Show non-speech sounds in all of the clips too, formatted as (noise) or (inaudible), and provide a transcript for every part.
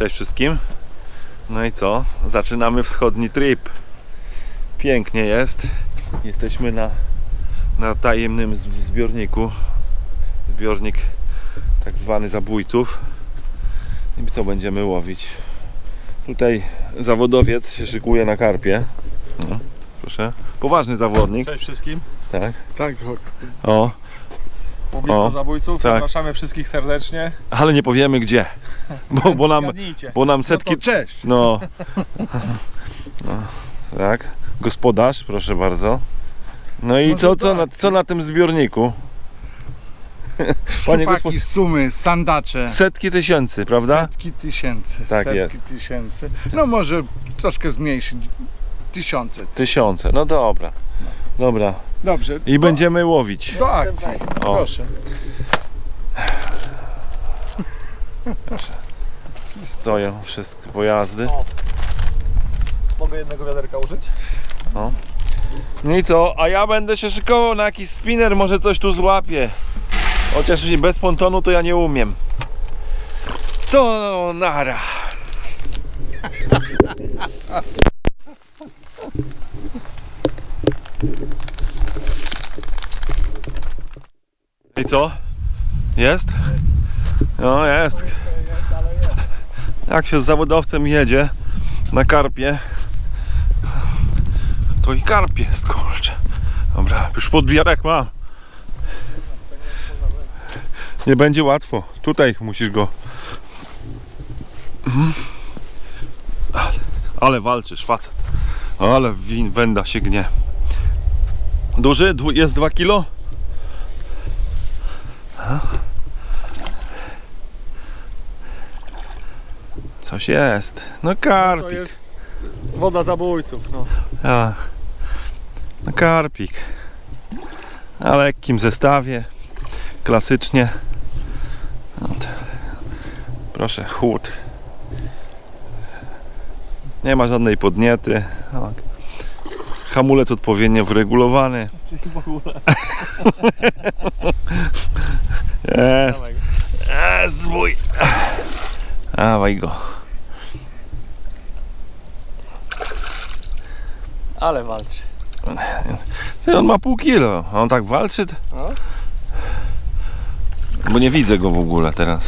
Cześć wszystkim. No i co? Zaczynamy wschodni trip. Pięknie jest. Jesteśmy na, na tajemnym zbiorniku. Zbiornik tak zwany zabójców. I co będziemy łowić? Tutaj zawodowiec się szykuje na karpie. No, proszę. Poważny zawodnik, Cześć wszystkim. tak? Tak, O, łowisko O, zabójców. tak. Zapraszamy wszystkich serdecznie. ale nie powiemy gdzie. (laughs) Bo, bo nam, bo nam setki, No to cześć. No. (laughs) no. Tak. Gospodarz, proszę bardzo. No i co, co, na, tak. co na tym zbiorniku? Panie Szczupaki, gospo- sumy, sandacze. Setki tysięcy, prawda? Setki tysięcy. Tak setki jest. tysięcy. No może troszkę zmniejszyć. Tysiące. Tysiące, no dobra. Dobra. Dobrze. I do, będziemy łowić. Do akcji. O. Proszę. Stoją wszystkie pojazdy. Mogę jednego wiaderka użyć? No i co? A ja będę się szykował na jakiś spinner, może coś tu złapię. Chociaż bez pontonu to ja nie umiem. To nara. Co? Jest? No jest. Jak się z zawodowcem jedzie na karpie, to i karp jest, kurczę. Dobra, już podbijarek mam. Nie będzie łatwo. Tutaj musisz go. Mhm. Ale, ale walczysz, facet. Ale win, wenda się gnie. Duży? Dwu- Jest 2 kilo? Coś jest. No To karpik. jest woda zabójców. No. A, no karpik. Na lekkim zestawie. Klasycznie. No to- Proszę, chłód. Nie ma żadnej podniety. Tak. Hamulec odpowiednio wyregulowany. Czyli w ogóle. (laughs) Jest, jest mój. Dawaj go. Ale walczy. Ty, on ma pół kilo. a On tak walczy? No. Bo nie widzę go w ogóle teraz.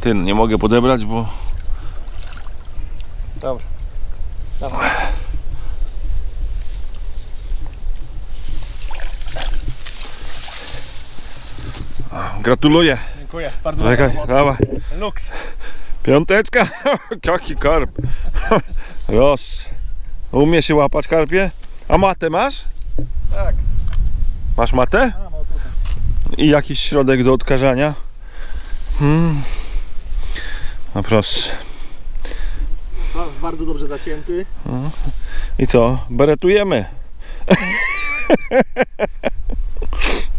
Ty, nie mogę podebrać, bo Dobra. Dawaj. Gratuluję. Dziękuję. Bardzo Czekaj, dawaj. Lux. Piąteczka. (laughs) Jaki karp. (laughs) Roż. Umie się łapać karpie? A matę masz? Tak. Masz matę? A, no. I jakiś środek do odkażania? Hmm. No proszę. Ba- Bardzo dobrze zacięty. I co? Beretujemy. (laughs)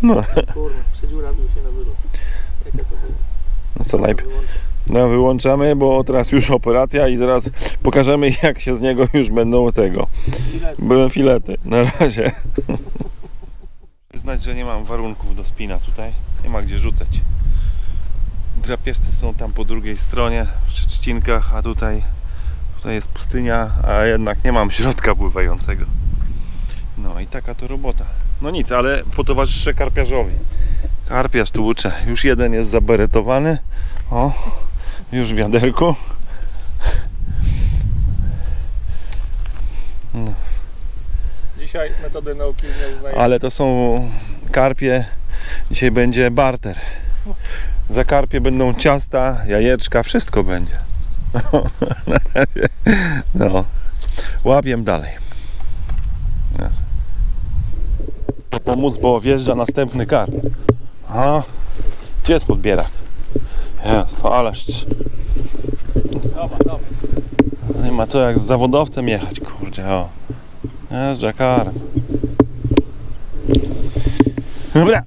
No, Kurde, przedziurawił się na wylot. Jakie to było? no co najpierw? No wyłączamy, bo teraz już operacja i zaraz pokażemy (laughs) jak się z niego już będą tego. Były filety. Na razie. (laughs) Znać, że nie mam warunków do spina tutaj. Nie ma gdzie rzucać. Drapieżce są tam po drugiej stronie, przy trzcinkach, a tutaj, tutaj jest pustynia, a jednak nie mam środka pływającego. No i taka to robota. No nic, ale potowarzyszę karpiarzowi. Karpiarz tłucze. Już jeden jest zaberetowany. O, już w wiaderku. Dzisiaj metody nauki nie uznaję. Ale to są karpie. Dzisiaj będzie barter. Za karpie będą ciasta, jajeczka, wszystko będzie. Razie. No. Łapię dalej. Pomóc, bo wjeżdża następny karp. A, gdzie jest podbierak? Jest, no aleszcz. Dobra, dobra. Nie ma co jak z zawodowcem jechać, kurczę, o. Jeżdża karp. Dobra.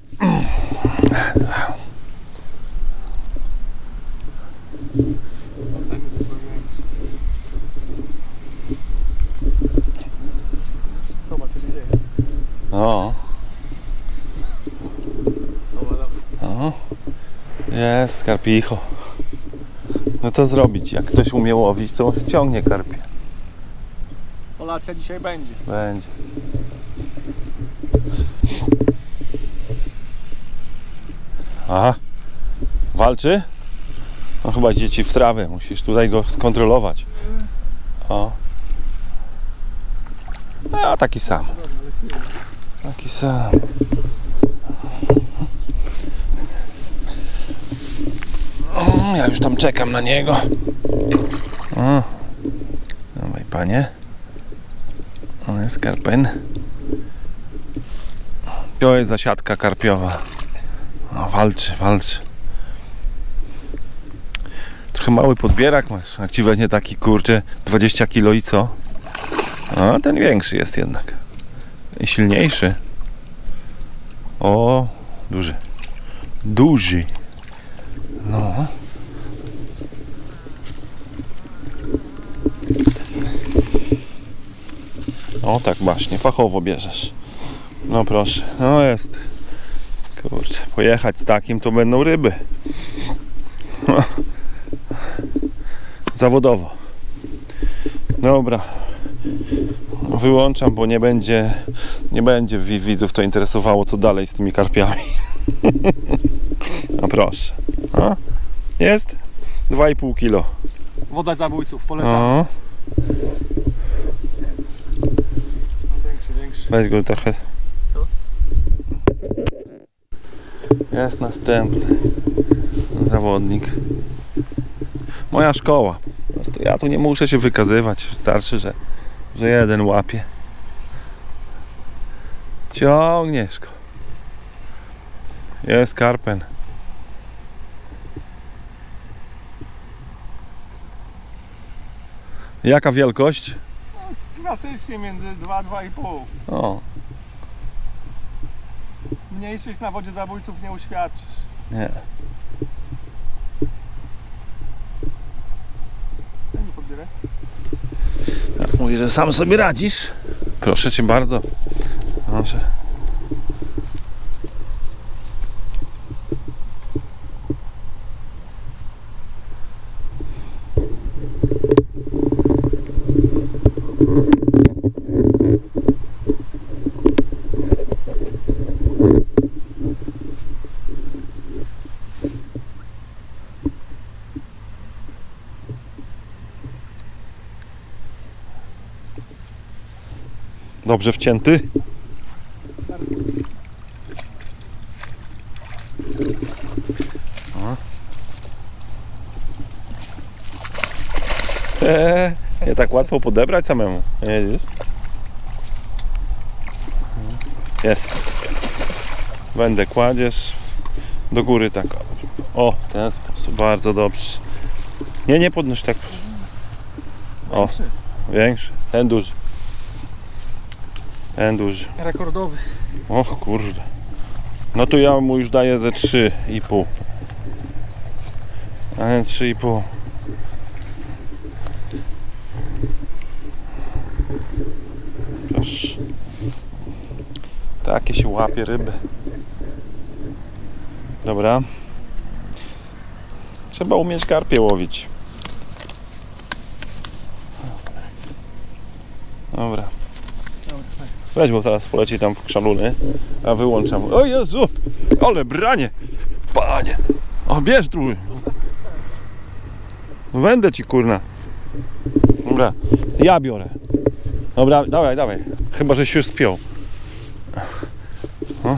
Zobacz co się dzieje. No, Dobra, dobra. no. Jest karpicho. No co zrobić? Jak ktoś umie łowić, to ciągnie karpie. Kolacja dzisiaj będzie. Będzie. Aha. Walczy? No chyba dzieci w trawę. Musisz tutaj go skontrolować. O. No, taki sam. Taki sam. Ja już tam czekam na niego. O. Dawaj, panie. On jest karpen. To jest zasiadka karpiowa. O, walczy, walczy. Trochę mały podbierak masz. Jak ci weźmie taki kurczę 20 kilo i co? A ten większy jest jednak. I silniejszy. O, duży. Duży. No. O tak właśnie, fachowo bierzesz. No proszę, no jest. Kurczę, pojechać z takim to będą ryby. No. Zawodowo. Dobra. Wyłączam, bo nie będzie nie będzie wi- widzów to interesowało co dalej z tymi karpiami. (laughs) No proszę. A? Jest? 2,5 kilo. Woda zabójców, polecam Większy, większy. Weź go trochę. Co? Jest następny zawodnik. Moja szkoła. Ja tu nie muszę się wykazywać. Wystarczy, że, że jeden łapie. Ciągniesz go. Jest karpen. Jaka wielkość? Klasycznie między 2-2,5. O, Mniejszych na wodzie zabójców nie uświadczysz. nie. Ja nie podbierę. Mówi, że sam sobie radzisz. Proszę cię bardzo. Proszę. Dobrze wcięty. Eee, nie tak łatwo podebrać samemu. Nie Widzisz? Jest. Będę kładziesz do góry tak. O, ten sposób. Bardzo dobrze. Nie, nie podnoś tak. O, większy. Ten duży. Ten duży. Rekordowy. Och kurde. No to ja mu już daję ze 3,5. A nie 3,5. Proszę. Takie się łapie ryby. Dobra. Trzeba umieć karpie łowić. Dobra. Weź, bo zaraz poleci tam w krzaluny, a wyłączam. O Jezu! Ale branie! Panie! O, bierz tu! No Będę ci kurna. Dobra, ja biorę. Dobra, dawaj, dawaj. Chyba, że się już spiął. O.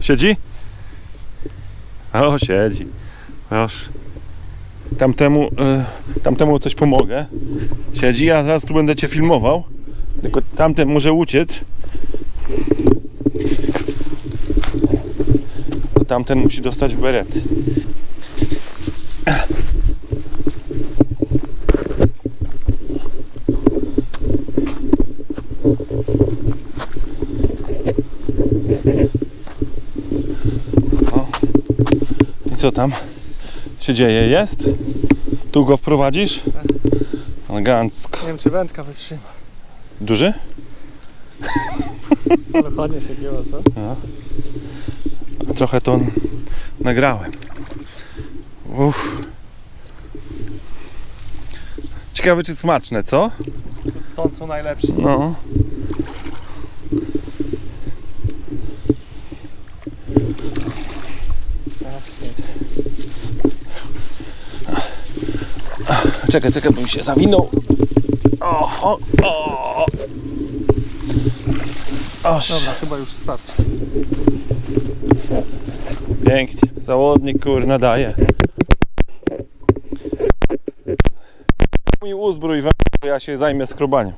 Siedzi? O, siedzi. Proszę. Tamtemu, y, tamtemu coś pomogę. Siedzi, a zaraz tu będę cię filmował. Tylko tamten może uciec. Bo tamten musi dostać w beret. Co tam się dzieje? Jest? Tu go wprowadzisz? Elegancko. Nie wiem czy wędka wytrzyma. Duży? Ale ładnie się gięła, co? Trochę to nagrałem. Uff. Ciekawe czy smaczne, co? Stąd co najlepsze. No. Czekaj, czekaj, bym się zawinął. O, o, o. O, Dobra, chyba już starczy. Pięknie. Zawodnik kurna daje. Mój uzbrój, ja się zajmę skrobaniem.